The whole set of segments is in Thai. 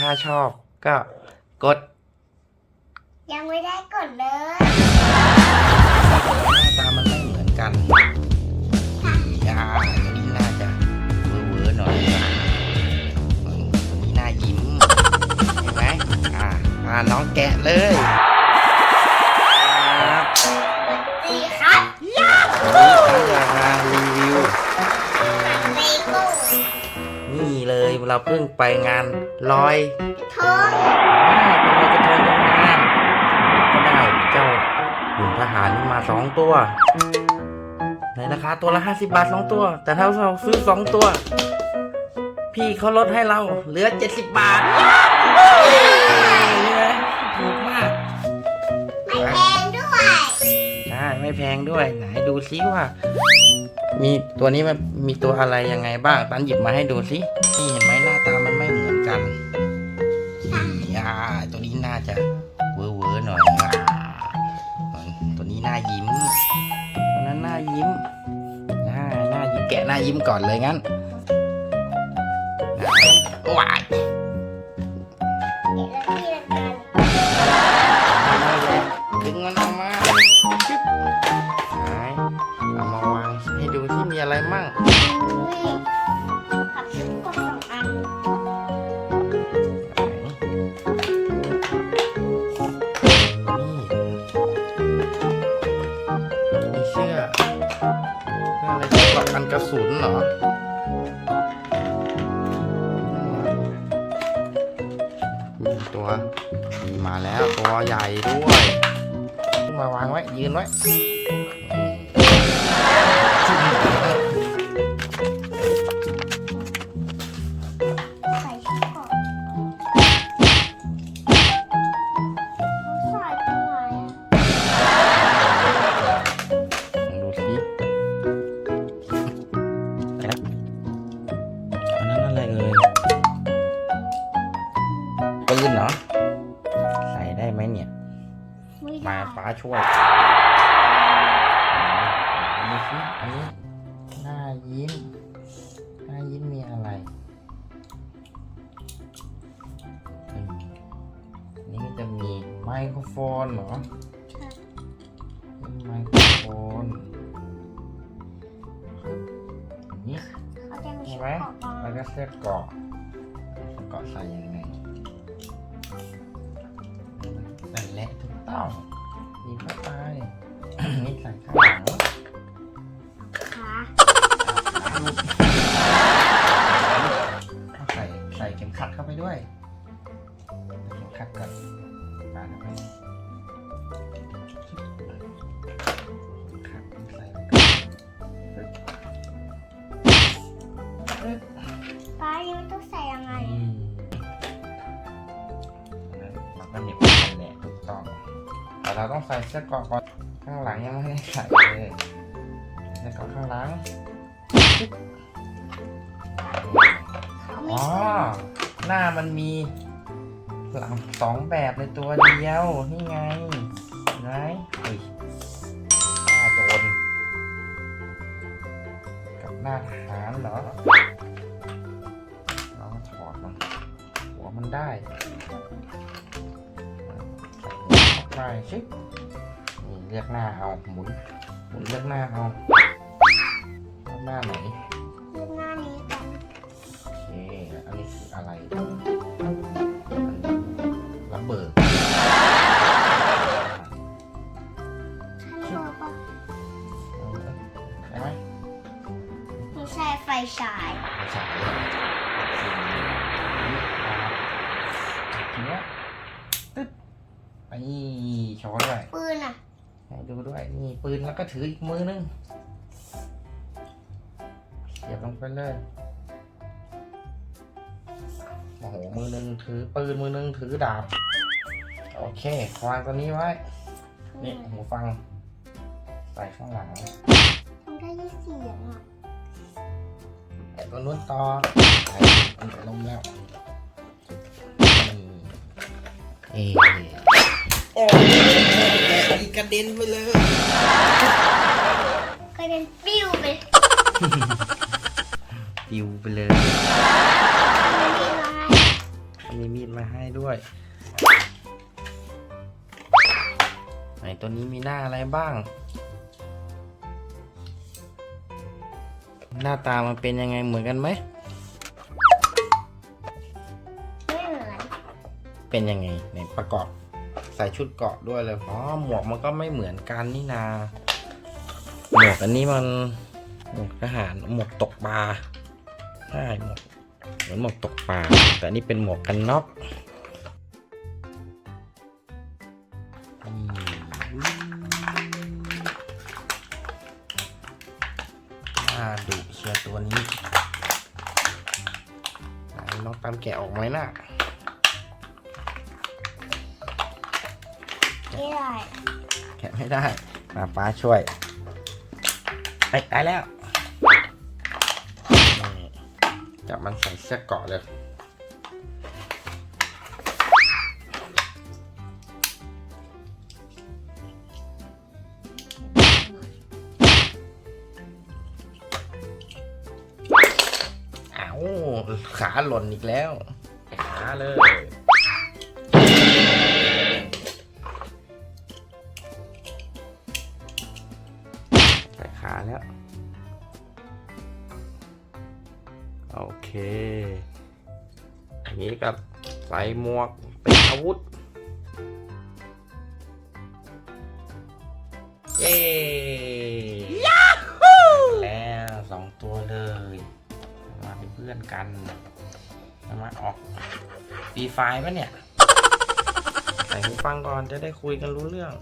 ถ้าชอบก็กดยังไม่ได้กดเลยหน้าตามันไม่เหมือนกันอ่าตัวนี้น่าจะเวอร์เวอร์ๆหน่อยอืมตัวนี้น่ายิ้มเห็นไหมอ่าพาน้องแกะเลย เลยเราเพิ่งไปงานลอยทองอ่าเป็นลอยกระทงกันมาก็ได้เจ้าหุ่นทหารนี่มาสองตัวในราคาตัวละ50บาทสองตัว แต่ถ้าเราซื้อสองตัว พี่เขาลดให้เราเหลือ70บาทนี่ไหมถูกมาก ไม่แพงด้วยใช่ไม่แพงด้วย ไหนดูซิว่า มีตัวนี้มันมีตัวอะไรยังไงบ้าง ตันหยิบมาให้ดูซินี่ ก่อนเลยงั้นว้าย ตัวมีมาแล้วตัวใหญ่ด้วย มาวางไว้ ยืนไว้าได้ป้าช่วยอันนี้สิอันนี้หน้ายิ้ม หน้ายิ้มมีอะไรอืมนี่ก็จะมีไมโครโฟนเหรอมีไมโครโฟนอันนี้เขาจะมีเห็ชุนดไหมเกาะบางแล้วก็เสื้อเกราะเสื้อเกราะใส่ยังไงนั่นแหละถูกต้อง มีเข้าไป นี่ใส่ข้างหลังขา แต่เราต้องใส่เสื้อเกราะก่อนข้างหลังยังไม่ได้ใส่เลยเสื้อเกราะข้างหลังอ๋อหน้ามันมีหลังสองแบบในตัวเดียวนี่ไงเห็นหมเฮ้ยหน้าโจรกับหน้าทหารเหรอเรามาถอดมันหัวมันได้ ไปชินี่เลือกหน้าเอาหมุนหมุนเลือกหน้าเอาเลือกหน้าไหนรูปหน้านี้กันโอเคอันนี้คืออะไร ดูด้วยนี่ปืนแล้วก็ถืออีกมือนึงเสียบลงไปเลยโอ้โหมือนึงถือปืนมือนึงถือดาบ โอเควางตัวนี้ไว้ นี่หูฟัง ใส่ข้างหลังทำได้ยี่เสียงอะแอบตัวนู้นต่อใส่มันจะลงแล้วนี่เอ๊ะโอ้ย กระเด็นไปเลย กระเด็นปิ้วไปปิวไปเลย มีมีดมาให้มีมีดไหมด้วย ไหนตัวนี้มีหน้าอะไรบ้าง หน้าตามันเป็นยังไงเหมือนกันไหม ไม่เหมือน เป็นยังไงในประกอบใส่ชุดเกาะด้วยเลย อ๋อ หมวกมันก็ไม่เหมือนกันนี่นา หมวกอันนี้มันหมวกทหาร หมวกตกปลา ใช่หมวกเหมือนหมวกตกปลา แต่นนี่เป็นหมวกกันน็อกมน่าดุเชียร์ตัวนี้ น้องตามแกะออกไหมน่ะ ไม่ได้ แกะไม่ได้ มาป้าช่วยไอ้ยตายแล้วนี่จับมันใส่เสื้อเกราะเลย อ้าวขาหล่นอีกแล้ว ขาเลยาแล้ว โอเค อันนี้กับใส่หมวกเป็นอาวุธ เย้แล้วสองตัวเลย มาเป็นเพื่อนกัน มาออกปีไฟล์ปะเนี่ย ใส่หูฟังก่อนจะได้คุยกันรู้เรื่อง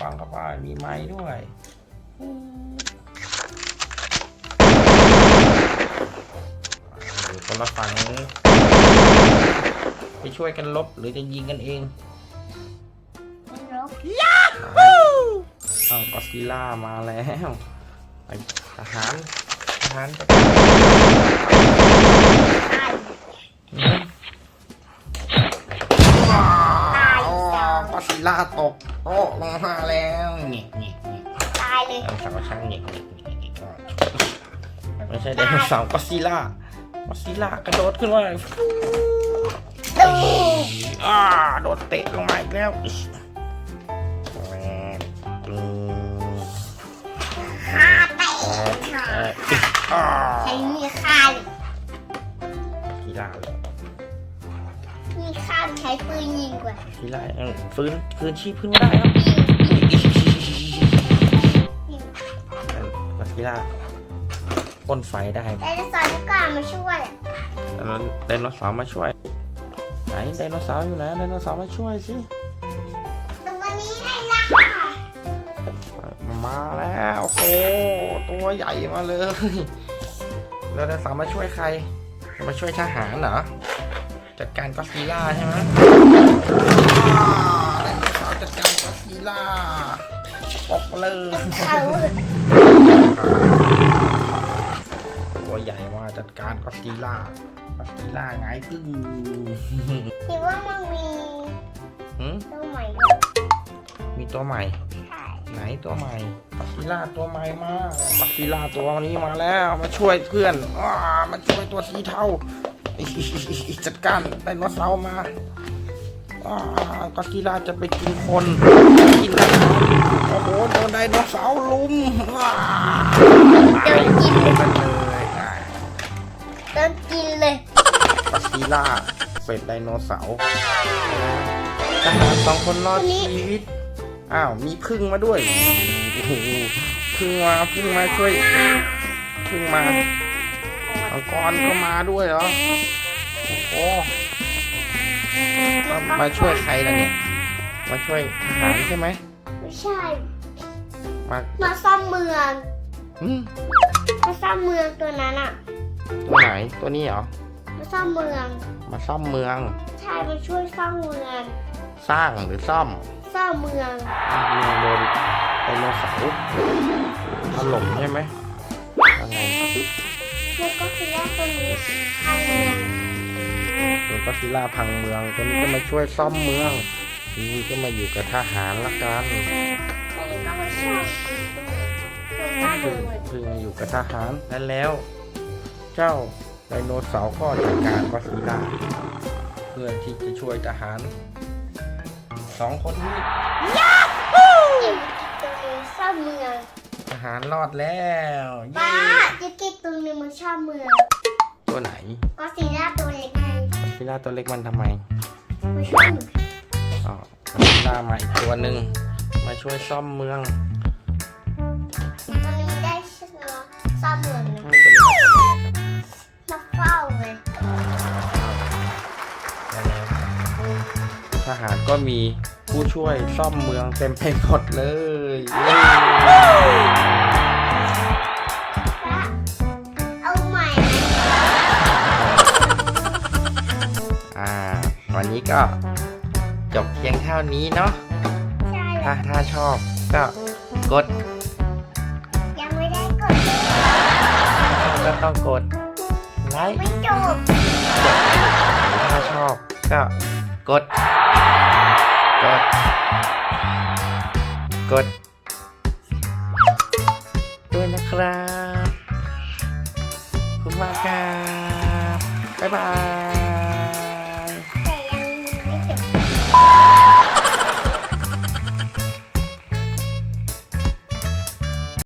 ฟังกับว่ามีไม้ด้วยอยู่คนละฝั่งเลยไปช่วยกันลบหรือจะยิงกันเองไม่รบอ้าวก็อดซิลล่ามาแล้วไปทหารทหารจะตายตายอ๋อสองก็อดซิลล่าตก โต๊ะลงมาแล้วเงี้ยเงี้ยเงี้ยตายเลยไดโนเสาร์ช่างเงี้ยเงี้ยเงี้ยเงี้ยไม่ใช่ไดโนเสาร์ก็อดซิลล่าก็อดซิลล่ากระโดดขึ้นมาดูอ่าโดนเตะลงมาอีกแล้วแหม่ตึงฆ่าเตะเอ่ออ่าใช้มีฆ่าเลยกีฬาเลย มีฆ่าใช้ปืนยิงกว่ากีฬาเออฟื้นคืนชีพขึ้นไม่ได้ครับยิงกกีฬาพ่นไฟได้ไดโนเสาร์ก็มาช่วยอะแล้วไดโนเสาร์มาช่วย ไหนไดโนเสาร์อยู่ไหนไดโนเสาร์มาช่วยสิตัวนี้ได้ละค่ะมาแล้วโอ้โหตัวใหญ่มาเลยแล้วไดโนเสาร์มาช่วยใคร มาช่วยทหารเหรอ จัดการก็อดซิลล่าใช่ไหมอ่าไดโนเสาร์จัดการก็อดซิลล่าปอกเลยเขาตัวใหญ่มาจัดการก็อดซิลล่าก็อดซิลล่าไงายตึ้งคิดว่ามันมีหืมตัวใหม่ด้วยมีตัวใหม่ใช่ไหนตัวใหม่ปักซิล่าตัวใหม่มาปักซิล่าตัวนี้มาแล้ว มาช่วยเพื่อนอ้ามาช่วยตัวสีเทาอิอิอิอิอิ จัดการไดโนเสาร์มาอ้าปักซิล่าจะไปกินคนกินไดโนโอ้โหโดนไดโนเสาร์ลุมว้าโดนกินเลเลยยเลยอะโดนกินเลยปักซิล่าเป็ดไดโนเสาร์ทหารสองคนรอดชีวิตอ้าวมีพึ่งมาด้วยโอ้โหพึ่งมาพึ่งมาช่วยเพิ่งมาอั งกรก็มาด้วยเหรอ โอ้โหมามาช่วยใครล่ะเนี่ย มาช่วยทหารใช่ไหม ไม่ใช่ มามาซ่อมเมืองหืมมาซ่อมเมืองตัวนั้นอะตัวไหน ตัวนี้เหรอ มาซ่อมเมือง มาซ่อมเมือง ใช่มาช่วยซ่อมเมือง สร้างหรือซ่อมซ่อมเมืองเมืองโดนไดโนเสาร์ถล่มใช่ไหมยังไงแล้วก็คือแรกตัวนี้ทางเมืองโดนก็อดซิลล่าพังเมืองตัวนี้ก็มาช่วยซ่อมเมืองนี่ก็มาอยู่กับทหารละกันตัวนี้ก็มาช่วยตัวหน้าดูเพิ่งเหมือนเพิ่งมาอยู่กับทหารแล้วแล้ว เจ้าไดโนเสาร์ก็จัดการก็อดซิลล่าเพื่อที่จะช่วยทหารสองคนนี้เอ็มตัวนึงชอบเมืองทหารรอดแล้วเย้ ป้าจิกกี้ ตัวนึงมันชอบเมืองตัวไหนก็ซีน่าตัวเล็กไงก็อดซิลล่าตัวเล็กมันทำไมมันชอบเมืองอ๋อก็อดซิลล่ามาอีกตัวหนึ่งมาช่วยซ่อมเมืองตัวนี้ได้ชนะชอบเมืองนะตัวนี้มาทำอะไรครับมาเฝ้าไงได้แล้วทหารก็มีผู้ช่วยซ่อมเมืองเต็มไปหมดเลยเย้ วันนี้ก็จบเพียงเท่านี้เนาะใช่แล้ถ้าวถ้าชอบก็กดยังไม่ได้กดเลยก็ต้องกดไลค์ไม่จบถ้าชอบก็กด กด กด ด้วยนะครับขอบคุณมากครับบ๊ายบาย